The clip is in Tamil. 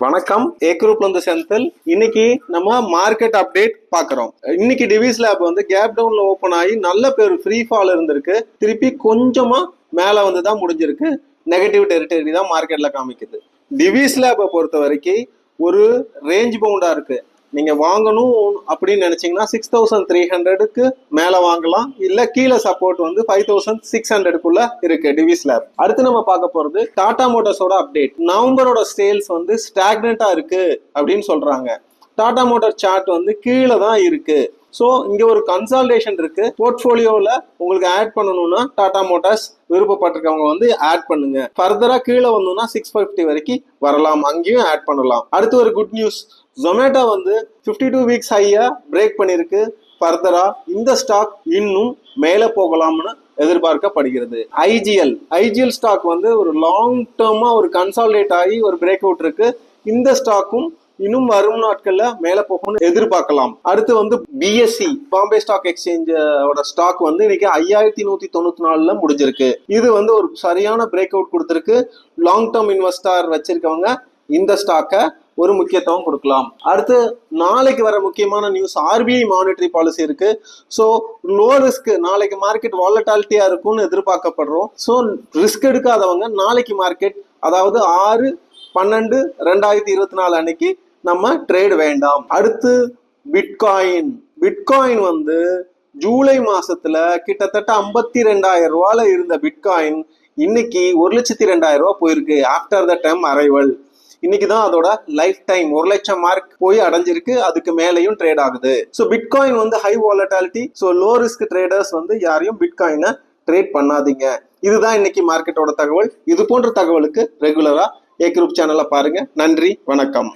வணக்கம். ஏ குரூப்ல இருந்து செந்தில். இன்னைக்கு நம்ம மார்க்கெட் அப்டேட் பார்க்குறோம். இன்னைக்கு டிவிஸ் லேப் வந்து கேப் டவுன்ல ஓப்பன் ஆகி நல்ல பேர் ஃப்ரீ ஃபால் இருந்திருக்கு. திருப்பி கொஞ்சமா மேல வந்து தான் முடிஞ்சிருக்கு. நெகட்டிவ் டெரிட்டரி தான் மார்க்கெட்ல காமிக்குது. டிவிஸ் லேப்பை பொறுத்த வரைக்கும் ஒரு ரேஞ்ச் பவுண்டா இருக்கு. நீங்கள் வாங்கணும் அப்படின்னு நினச்சிங்கன்னா சிக்ஸ் தௌசண்ட் த்ரீ ஹண்ட்ரடுக்கு மேலே வாங்கலாம். இல்லை கீழே சப்போர்ட் வந்து ஃபைவ் தௌசண்ட் சிக்ஸ் ஹண்ட்ரடுக்குள்ள இருக்கு டிவிஸ் லேப் அடுத்து நம்ம பார்க்க போகிறது டாடா மோட்டார்ஸோட அப்டேட் நவம்பரோட சேல்ஸ் வந்து ஸ்டாக்னெண்ட்டாக இருக்கு அப்படின்னு சொல்கிறாங்க டாடா மோட்டார் சார்ட் வந்து கீழே தான் இருக்குது ஸோ இங்கே ஒரு கன்சால்டேஷன் இருக்குது போர்ட்ஃபோலியோவில் உங்களுக்கு ஆட் பண்ணணும்னா டாடா மோட்டார்ஸ் விருப்பப்பட்டிருக்கவங்க வந்து ஆட் பண்ணுங்க. ஃபர்தராக கீழே வந்தோம்னா சிக்ஸ் ஃபிஃப்டி வரைக்கும் வரலாம். அங்கேயும் ஆட் பண்ணலாம். அடுத்து ஒரு குட் நியூஸ் ஜொமேட்டோ வந்து ஃபிஃப்டி டூ வீக்ஸ் ஹையா பிரேக் பண்ணியிருக்கு ஃபர்தரா இந்த ஸ்டாக் இன்னும் மேலே போகலாம்னு எதிர்பார்க்கப்படுகிறது. ஐஜிஎல் ஐஜிஎல் ஸ்டாக் வந்து ஒரு லாங் டேர்மா ஒரு கன்சால்டேட் ஆகி ஒரு பிரேக் அவுட் இருக்கு. இந்த ஸ்டாக்கும் இன்னும் வரும் நாட்கள்ல மேல போகும்னு எதிர்பார்க்கலாம். அடுத்து வந்து பிஎஸ்சி பாம்பே ஸ்டாக் எக்ஸ்சேஞ்சோட ஸ்டாக் வந்து இன்னைக்கு ஐயாயிரத்தி நூத்தி தொண்ணூத்தி நாலுல முடிஞ்சிருக்கு. இது வந்து ஒரு சரியான பிரேக் அவுட் கொடுத்துருக்கு. லாங் டேர்ம் இன்வெஸ்டர் வச்சிருக்கவங்க இந்த ஸ்டாக்கை ஒரு முக்கியத்துவம் கொடுக்கலாம். அடுத்து நாளைக்கு வர முக்கியமான நியூஸ் ஆர்பிஐ மானிட்டரி பாலிசி இருக்கு. ஸோ லோ ரிஸ்க் நாளைக்கு மார்க்கெட் வாலட்டாலிட்டியா இருக்கும்னு எதிர்பார்க்கப்படுறோம். ஸோ ரிஸ்க் எடுக்காதவங்க நாளைக்கு மார்க்கெட் அதாவது ஆறு பன்னெண்டு ரெண்டாயிரத்தி இருபத்தி நாலு அன்னைக்கு நம்ம ட்ரேட் வேண்டாம். அடுத்து பிட்காயின் பிட்காயின் வந்து ஜூலை மாசத்துல கிட்டத்தட்ட ஐம்பத்தி ரெண்டாயிரம் ரூபால இருந்த பிட்காயின் இன்னைக்கு ஒரு லட்சத்தி ரெண்டாயிரம் ரூபாய் போயிருக்கு ஆஃப்டர் த டைம் அரைவல் இன்னைக்கு தான் அதோட லைஃப் டைம் ஒரு லட்சம் மார்க் போய் அடைஞ்சிருக்கு. அதுக்கு மேலேயும் ட்ரேட் ஆகுது. ஸோ பிட்காயின் வந்து high volatility so low risk traders வந்து யாரையும் பிட்காயினை ட்ரேட் பண்ணாதீங்க. இதுதான் இன்னைக்கு மார்க்கெட்டோட தகவல். இது போன்ற தகவலுக்கு ரெகுலரா ஏ குரூப் சேனலை பாருங்க. நன்றி வணக்கம்.